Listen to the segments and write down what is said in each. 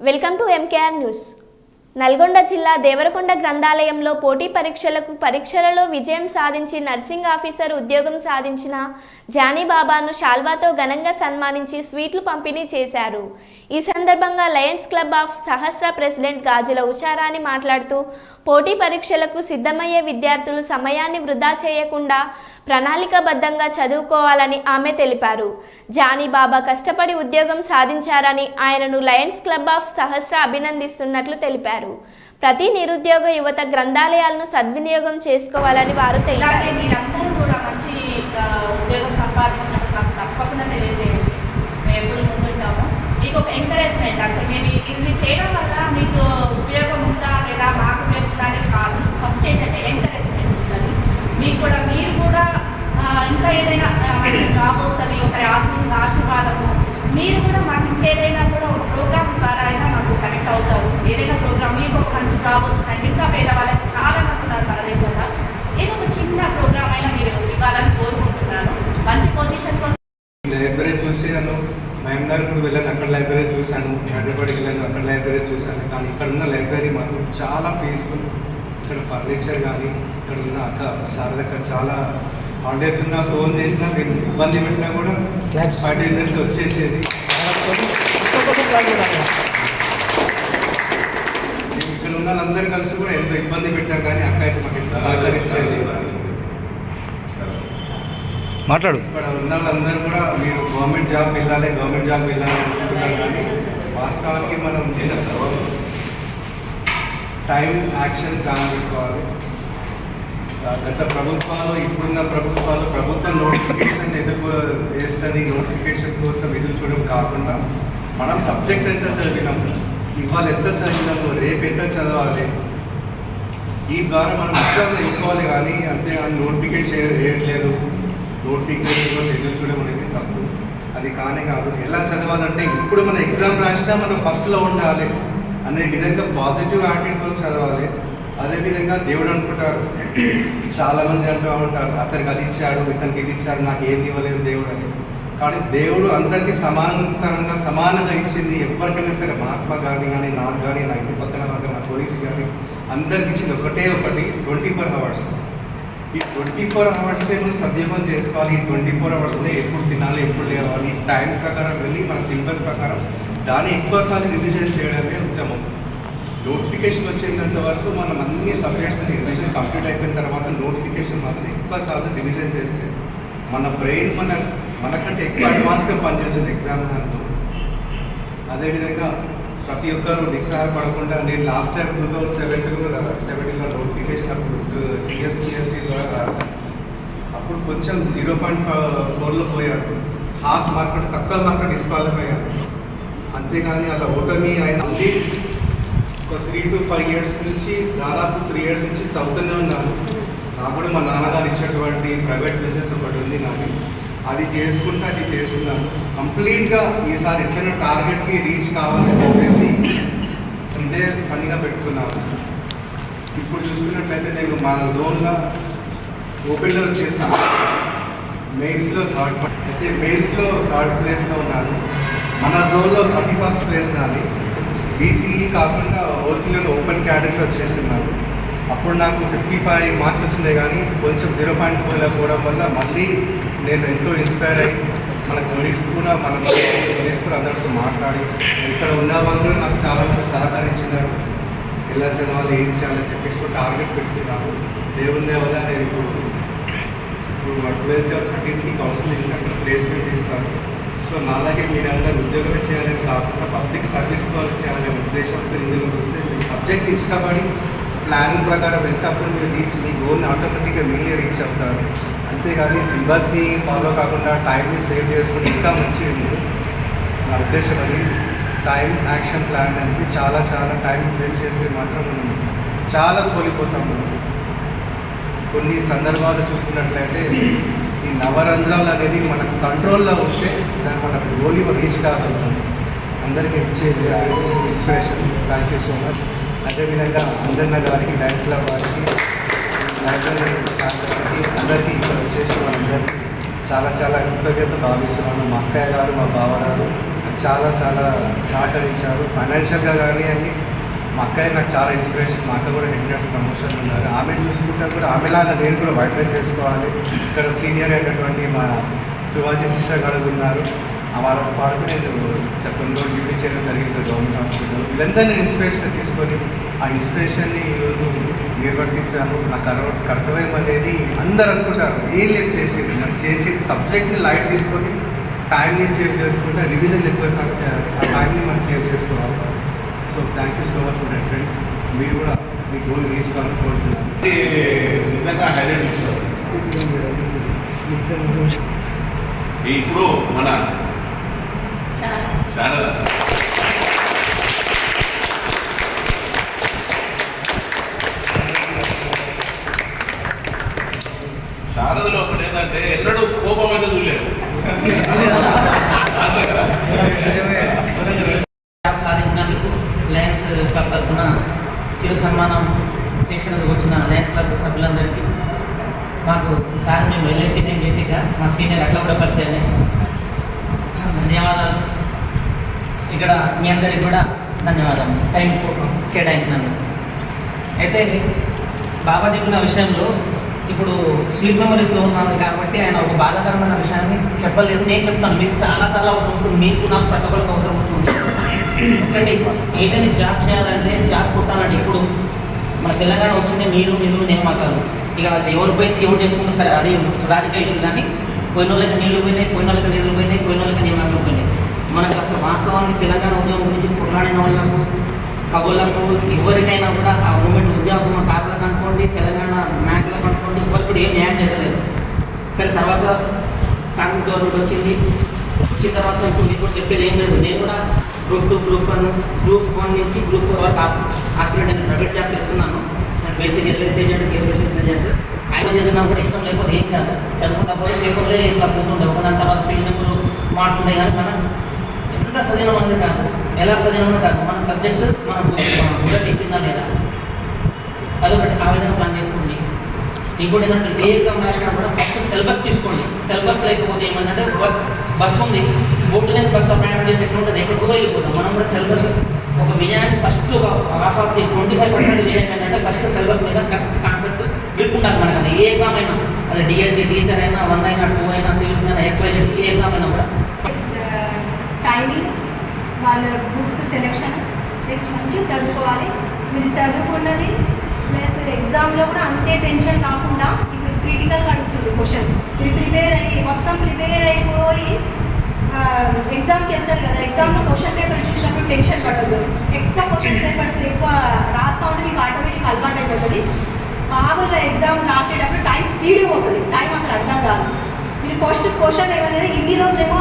Welcome to MKR news Nalgonda జిల్లా దేవరకొండ గ్రంథాలయంలో పోటీ పరీక్షలకు పరీక్షలలో విజయం సాధించి నర్సింగ్ ఆఫీసర్ ఉద్యోగం సాధించిన జానీ బాబాను శాల్వాతో ఘనంగా సన్మానించి స్వీట్లు పంపిణీ చేశారు. ఈ సందర్భంగా Lions Club of Sahasra president Gajula Usharani మాట్లాడుతూ పోటీ పరీక్షలకు సిద్ధమయ్యే విద్యార్థులు సమయాన్ని వృధా చేయకుండా ప్రణాళికాబద్ధంగా చదువుకోవాలని ఆమె తెలిపారు. జానీ బాబా కష్టపడి ఉద్యోగం సాధించారని ఆయనను లయన్స్ క్లబ్ ఆఫ్ సహస్ర అభినందిస్తున్నట్లు తెలిపారు. ప్రతి నిరుద్యోగ యువత గ్రంథాలయాలను సద్వినియోగం చేసుకోవాలని వారు తెలిపారు. తప్పకుండా మీరందరూ కూడా మంచి ఆ, ఉద్యోగం సంపాదించినప్పుడు నాకు తప్పకుండా తెలియజేయండి మేము ఎప్పుడు ముందుంటాము మీకు ఒక ఎంకరేజ్మెంట్ అంటే మేము ఇది చేయడం వల్ల మీకు ఉపయోగం ఉందా లేదా మాకు ఉపయోగం అనేది కాదు ఫస్ట్ ఏంటంటే ఎంకరేజ్మెంట్ ఉంటుంది. మీకు కూడా మీరు కూడా ఇంకా ఏదైనా మంచి జాబ్ వస్తుంది ఒకరి ఆశ ఆశీర్వాదము. మీరు కూడా మాకు ఇంకేదైనా కూడా ఒక ప్రోగ్రామ్ ద్వారా అయినా మాకు కనెక్ట్ అవుతారు ఏదైనా ప్రోగ్రామ్ మీకు ఒక మంచి జాబ్ వచ్చిందంటే ఇంకా పేదవాళ్ళకి వాళ్ళకి చాలా మంది ఉన్నారు మన దేశంలో ఏదో ఒక చిన్న ప్రోగ్రామ్ అయినా మీరు ఇవ్వాలని కోరుకుంటున్నాను మంచి పొజిషన్ కోసం లైబ్రరీ చూసాను మహమ్నగర్కి వెళ్ళాను అక్కడ లైబ్రరీ చూశాను హైదరాబాద్కి వెళ్ళాను అక్కడ లైబ్రరీ చూశాను కానీ ఇక్కడ ఉన్న లైబ్రరీ మాత్రం చాలా పీస్ఫుల్ ఫర్నిచర్ కానీ ఇక్కడ ఉన్న అక్క శారదక్క చాలా హాలిడేస్ ఉన్నా ఫోన్ చేసినా నేను ఇబ్బంది పెట్టినా కూడా ఫైవ్ టెన్ మినిట్స్లో వచ్చేసేది. ఇక్కడ ఉన్న వాళ్ళందరూ కలిసి కూడా ఎంత ఇబ్బంది పెట్టినా కానీ అక్క అయితే మాకు సహకరించేది. మాట్లాడు. ఇక్కడ ఉన్న వాళ్ళందరూ కూడా మీరు గవర్నమెంట్ జాబ్ వెళ్ళాలి గవర్నమెంట్ జాబ్ వెళ్ళాలి అనుకుంటున్నారు కానీ వాస్తవానికి మనం టైం యాక్షన్ ప్లాన్ పెట్టుకోవాలి. గత ప్రభుత్వాలు ఇప్పుడున్న ప్రభుత్వాలు ప్రభుత్వం నోటిఫికేషన్ ఎదుర్కో వేస్తుంది నోటిఫికేషన్ కోసం ఎదురు చూడడం కాకుండా మనం సబ్జెక్ట్ ఎంత చదివినాము ఇవాళ ఎంత చదివినాము రేపు ఎంత చదవాలి ఈ ద్వారా మనం ఎగ్జామ్ వెళ్ళిపోవాలి కానీ అంతే నోటిఫికేషన్ వేయట్లేదు. నోటిఫికేషన్ కోసం ఎదురు చూడడం అనేది తప్పు. అది కానే కాదు. ఎలా చదవాలంటే ఇప్పుడు మన ఎగ్జామ్ రాసినా మనం ఫస్ట్లో ఉండాలి. అనే విధంగా పాజిటివ్ యాటిట్యూడ్తో చదవాలి. అదేవిధంగా దేవుడు అనుకుంటారు. చాలామంది అంటూ ఉంటారు అతనికి అది ఇచ్చాడు ఇతనికి ఇది ఇచ్చారు నాకు ఏది ఇవ్వలేదు దేవుడు అని. కానీ దేవుడు అందరికీ సమాంతరంగా సమానంగా ఇచ్చింది ఎవరికైనా సరే మహాత్మా గాంధీ కానీ నాకు కానీ నా ఇంటి పక్కన వాళ్ళ నా పోలీస్ కానీ అందరికి ఇచ్చింది ఒకటే ఒకటి ట్వంటీ ఫోర్ అవర్స్. ఈ ట్వంటీ ఫోర్ అవర్స్నే మనం సద్యోగం చేసుకోవాలి ఈ ట్వంటీ ఫోర్ అవర్స్లో ఎప్పుడు తినాలి ఎప్పుడు లేవాలి టైం ప్రకారం వెళ్ళి మన సిలబస్ ప్రకారం దాన్ని ఎక్కువసార్లు రివిజన్ చేయడమే ఉత్తమం. నోటిఫికేషన్ వచ్చేంత వరకు మనం అన్ని సబ్జెక్ట్స్ రివిజన్ కంప్లీట్ అయిపోయిన తర్వాత నోటిఫికేషన్ మాత్రం ఎక్కువసార్లు రివిజన్ చేస్తే మన బ్రెయిన్ మన మనకంటే ఎక్కువ అడ్వాన్స్గా పనిచేస్తుంది ఎగ్జామ్ దాంట్లో అదేవిధంగా ప్రతి ఒక్కరు నిస్సారపడకుండా నేను లాస్ట్ టైం టూ థౌసండ్ సెవెంటీలో సెవెంటీలో నోటిఫికేషన్ అప్పుడు uh, టీఎస్పిఎస్సి అప్పుడు కొంచెం జీరో పాయింట్ ఫోర్లో పోయాడు. హాఫ్ మార్క్ తక్కువ మార్క్ డిస్క్వాలిఫై అయ్యాడు. అంతేగాని అలా ఓటమి అయిన ఉంది. ఒక త్రీ టు ఫైవ్ ఇయర్స్ నుంచి దాదాపు త్రీ ఇయర్స్ నుంచి చదువుతూనే ఉన్నాను నాకు కూడా మా నాన్నగారు ఇచ్చినటువంటి ప్రైవేట్ బిజినెస్ ఒకటి ఉంది నాకు అది చేసుకుంటే అది చేసుకున్నాను. కంప్లీట్గా ఈసారి ఎట్లైనా టార్గెట్కి రీచ్ కావాలని చెప్పేసి ఇదే పనిగా పెట్టుకున్నాను. ఇప్పుడు చూసుకున్నట్లయితే నేను మా జోన్లో ఓపెన్లో వచ్చేసాను మెయిన్స్లో థర్డ్ అయితే మెయిన్స్లో థర్డ్ ప్లేస్లో ఉన్నాను మన జోన్లో థర్టీ ఫస్ట్ ప్లేస్ నాది. బీసీఈ కాకుండా ఓసీలో ఓపెన్ కేటగిరీ వచ్చేసిన్నాను అప్పుడు నాకు ఫిఫ్టీ ఫైవ్ మార్క్స్ వచ్చినాయి కానీ కొంచెం జీరో పాయింట్ ఫోర్లో పోవడం వల్ల మళ్ళీ నేను ఎంతో ఇన్స్పైర్ అయ్యి మన కొలీగ్స్ కూడా మన కొలీగ్స్ కూడా అందరితో మాట్లాడి ఇక్కడ ఉన్న వాళ్ళు కూడా నాకు చాలా సహకరించినారు. ఎలా చదవాలి ఏం చేయాలని చెప్పేసి కూడా టార్గెట్ పెట్టుకున్నాను. దేవుని వల్ల నేను ఇప్పుడు ఇప్పుడు ట్వెల్త్ థర్టీన్కి కౌన్సిలింగ్ అక్కడ ప్లేస్మెంట్ ఇస్తాను. సో నాలాగే మీరు అందరూ ఉద్యోగమే చేయాలని కాకుండా పబ్లిక్ సర్వీస్ కూడా చేయాలనే ఉద్దేశంతో ఇందులోకి వస్తే మీరు సబ్జెక్ట్ ఇష్టపడి ప్లానింగ్ ప్రకారం వెళ్తే అప్పుడు మీరు రీచ్ మీ గోల్ని ఆటోమేటిక్గా మీరే రీచ్ అవుతారు. అంతేగాని సిలబస్ని ఫాలో కాకుండా టైంని సేవ్ చేసుకుని ఇంకా మంచిది. మీరు నా ఉద్దేశం అది. టైం యాక్షన్ ప్లాన్ అనేది చాలా చాలా టైం వేస్ట్ చేసి మాత్రం మనం చాలా కోల్పోతాం మనం. కొన్ని సందర్భాలు చూసుకున్నట్లయితే ఈ నవరంధ్రాలు అనేది మన కంట్రోల్లో ఉంటే దాన్ని మన గోలీ రీచ్ కాగలుగుతుంది అందరికీ ఇచ్చేది inspiration. Thank you so much అదేవిధంగా అందరిన గారికి డ్యాన్స్ క్లబ్ వారికి అందరికీ ఇక్కడ వచ్చేసి అందరికీ చాలా చాలా కృతజ్ఞత భావిస్తున్నాను. మా అక్కయ్య గారు మా బావ గారు చాలా చాలా సహకరించారు. ఫైనాన్షియల్గా కానీ అండి మా అక్కయ్య నాకు చాలా ఇన్స్పిరేషన్ మా అక్క కూడా హెడ్ నర్స్ ప్రమోషన్ ఉన్నారు ఆమె చూసుకుంటే కూడా ఆమెలాగా నేను కూడా వైట్ రైస్ వేసుకోవాలి. ఇక్కడ సీనియర్ అయినటువంటి మా సుభాషి శిష్య గారు ఉన్నారు. ఆ వాళ్ళతో పాటు కూడా నేను కొన్ని రోజులు డ్యూటీ చేయడం జరిగింది గవర్నమెంట్ హాస్పిటల్ వీళ్ళందరినీ ఇన్స్పిరేషన్ తీసుకొని ఆ ఇన్స్పిరేషన్ని ఈరోజు నిర్వర్తించాను నా కర్వ కర్తవ్యం అనేది అందరు అనుకుంటారు. ఏం లేదు చేసేది. మనం చేసేది సబ్జెక్ట్ని లైట్ తీసుకొని టైంని సేవ్ చేసుకుంటే రివిజన్ ఎక్కువ సార్ చేయాలి ఆ టైంని మనం సేవ్ చేసుకోవాలి. So thank you so much my friends మీరు కూడా మీ గోల్ తీసుకోవాలని కోరుతున్నాను. నిజంగా హైలైట్ విషయం ఇప్పుడు మన శారద. శారదలో ఒకటి ఏంటంటే ఎన్నడూ కోపం అయితే చూడలేదు అసలు. జాబ్ సాధించినందుకు లయన్స్ క్లబ్ తరఫున చిరు సన్మానం చేసినందుకు వచ్చిన లయన్స్ క్లబ్ సభ్యులందరికీ మాకు సార్ మేము ఎల్ఐసి నేను చేసాక మా సీనియర్ అట్లా కూడా పరిచయాన్ని ధన్యవాదాలు. ఇక్కడ మీ అందరికి కూడా ధన్యవాదాలు. టైం కేటాయించినందుకు. అయితే బాబా చెప్పిన విషయంలో ఇప్పుడు స్వీట్ మెమరీస్లో ఉన్నాను కాబట్టి ఆయన ఒక బాధాకరమైన విషయాన్ని చెప్పలేదు. నేను చెప్తాను మీకు చాలా చాలా అవసరం వస్తుంది. మీకు నాకు ప్రతి ఒక్కరికి అవసరం వస్తుంది. ఒకటి ఏదైనా జాబ్ చేయాలంటే జాబ్ కొట్టాలంటే ఇప్పుడు మన తెలంగాణ వచ్చింది నీళ్ళు నిధులు నియామకాలు. ఇక అది ఎవరు పోయింది ఎవరు చేసుకుంటే సరే అది రాజకీయ ఇష్యూ. కానీ పోయిన వాళ్ళకి నీళ్ళు పోయినాయి పోయిన వాళ్ళకి నిధులు పోయినాయి పోయిన వాళ్ళకి నియామకాలు పోయినాయి. మనకు అసలు వాస్తవానికి తెలంగాణ ఉద్యమం గురించి కొట్లాడిన వాళ్ళకు కవులకు ఎవరికైనా కూడా ఆ మూమెంట్ ఉద్యోగం కార్లకు అనుకోండి తెలంగాణ నాయకులకు అనుకోండి ఎవరికి కూడా ఏం న్యాయం జరగలేదు సరే తర్వాత కాంగ్రెస్ గవర్నమెంట్ వచ్చింది. వచ్చిన తర్వాత ఇప్పుడు ఇప్పుడు చెప్పేది ఏం లేదు. నేను కూడా group two group one group one నుంచి గ్రూప్ ఫోర్ వరకు హాస్పిటల్ నేను ప్రైవేట్ జాబ్ చేస్తున్నాను. నేను basic LS agent KS agent ఆయన చేసినా కూడా ఇష్టం లేకపోతే ఏం కాదు. చదువుకుంటా పోతే పేపర్లే ఇట్లా పోతుండే. ఒకదాని తర్వాత పిల్లలు మాట్లాడే కానీ మనం ఎంత చదివిన అనేది కాదు. ఎలా చదివిన కాదు. మన సబ్జెక్ట్ మన కూడా ఎక్కిందా లేదా? అదొకటి. ఆ విధంగా ప్లాన్ చేసుకోండి. ఇంకోటి ఏంటంటే ఏ ఎగ్జామ్ రాసినా కూడా ఫస్ట్ సిలబస్ తీసుకోండి. సిలబస్ లేకపోతే ఏమంటే బస్ ఉంది. బోర్డు లేని బస్సులో ప్రయాణం చేసి ఎట్లా ఉంటుంది ఎక్కడికో వెళ్ళిపోతాం. మనం కూడా సిలబస్ ఒక విజయాన్ని ఫస్ట్ ఒక రాసానికి ట్వంటీ ఫైవ్ పర్సెంట్ విజయం ఏంటంటే ఫస్ట్ సిలబస్ మీద కరెక్ట్ కాన్సెప్ట్ గ్రిప్ ఉండాలి మనకు అది. ఏ ఎగ్జామ్ అయినా అది డిఎస్సి టీచర్ అయినా వన్ అయినా టూ అయినా సివిల్స్ అయినా ఎక్స్వైజెడ్ ఏ ఎగ్జామ్ అయినా కూడా. Uh, టైమింగ్ వాళ్ళ బుక్స్ సెలెక్షన్ నెక్స్ట్ మంచిగా చదువుకోవాలి. మీరు చదువుకున్నది ప్లస్ ఎగ్జామ్లో కూడా అంతే టెన్షన్ కాకుండా ఇప్పుడు క్రిటికల్గా అడుగుతుంది క్వశ్చన్ మీరు ప్రిపేర్ అయ్యి మొత్తం ప్రిపేర్ అయిపోయి ఎగ్జామ్కి వెళ్తారు కదా ఎగ్జామ్లో క్వశ్చన్ పేపర్ చూసినప్పుడు టెన్షన్ పడద్దు. ఎక్కువ క్వశ్చన్ పేపర్స్ ఎక్కువ రాస్తా ఉంటే మీకు ఆటోమేటిక్ అలవాటు అయిపోతుంది మామూలుగా ఎగ్జామ్ రాసేటప్పుడు టైం స్పీడ్ పోతుంది టైం అసలు అర్థం కాదు మీరు ఫస్ట్ క్వశ్చన్ ఏమైనా ఇన్ని రోజులేమో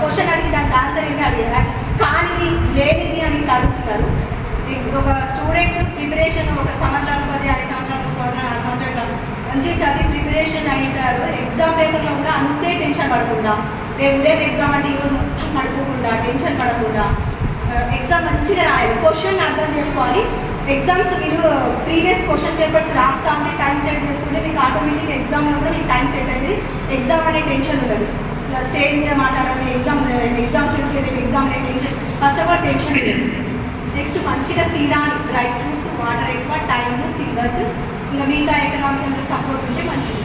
క్వశ్చన్ అడిగి దానికి ఆన్సర్ ఏంటి అడిగారు కానిది లేనిది అని ఇంకా అడుగుతున్నారు మీకు ఒక స్టూడెంట్ ప్రిపరేషన్ ఒక సంవత్సరాలు పది ఐదు సంవత్సరాలు ఒక సంవత్సరం ఆరు సంవత్సరాలు ఇట్లా మంచిగా చదివి ప్రిపరేషన్ అవుతారు ఎగ్జామ్ పేపర్లో కూడా అంతే టెన్షన్ పడకుండా రేపు ఉదయం ఎగ్జామ్ అంటే ఈరోజు మొత్తం పడుకోకుండా టెన్షన్ పడకుండా ఎగ్జామ్ మంచిగా రాయాలి. క్వశ్చన్ అర్థం చేసుకోవాలి. ఎగ్జామ్స్ మీరు ప్రీవియస్ క్వశ్చన్ పేపర్స్ రాస్తా ఉంటే టైం సెట్ చేసుకుంటే మీకు ఆటోమేటిక్ ఎగ్జామ్లో కూడా మీకు టైం సెట్ అయ్యింది ఎగ్జామ్ అనే టెన్షన్ ఉండదు. స్టేజ్ మీద మాట్లాడడం ఎగ్జామ్ ఎగ్జామ్కి వెళ్తే రేపు ఎగ్జామ్ అనే tension first of all tension లేదు నెక్స్ట్ మంచిగా తినాలి. డ్రై ఫ్రూట్స్ వాటర్ ఎక్కువ టైం సిలబస్ ఇంకా మిగతా ఎకనామికల్ సపోర్ట్ ఉంటే మంచిది.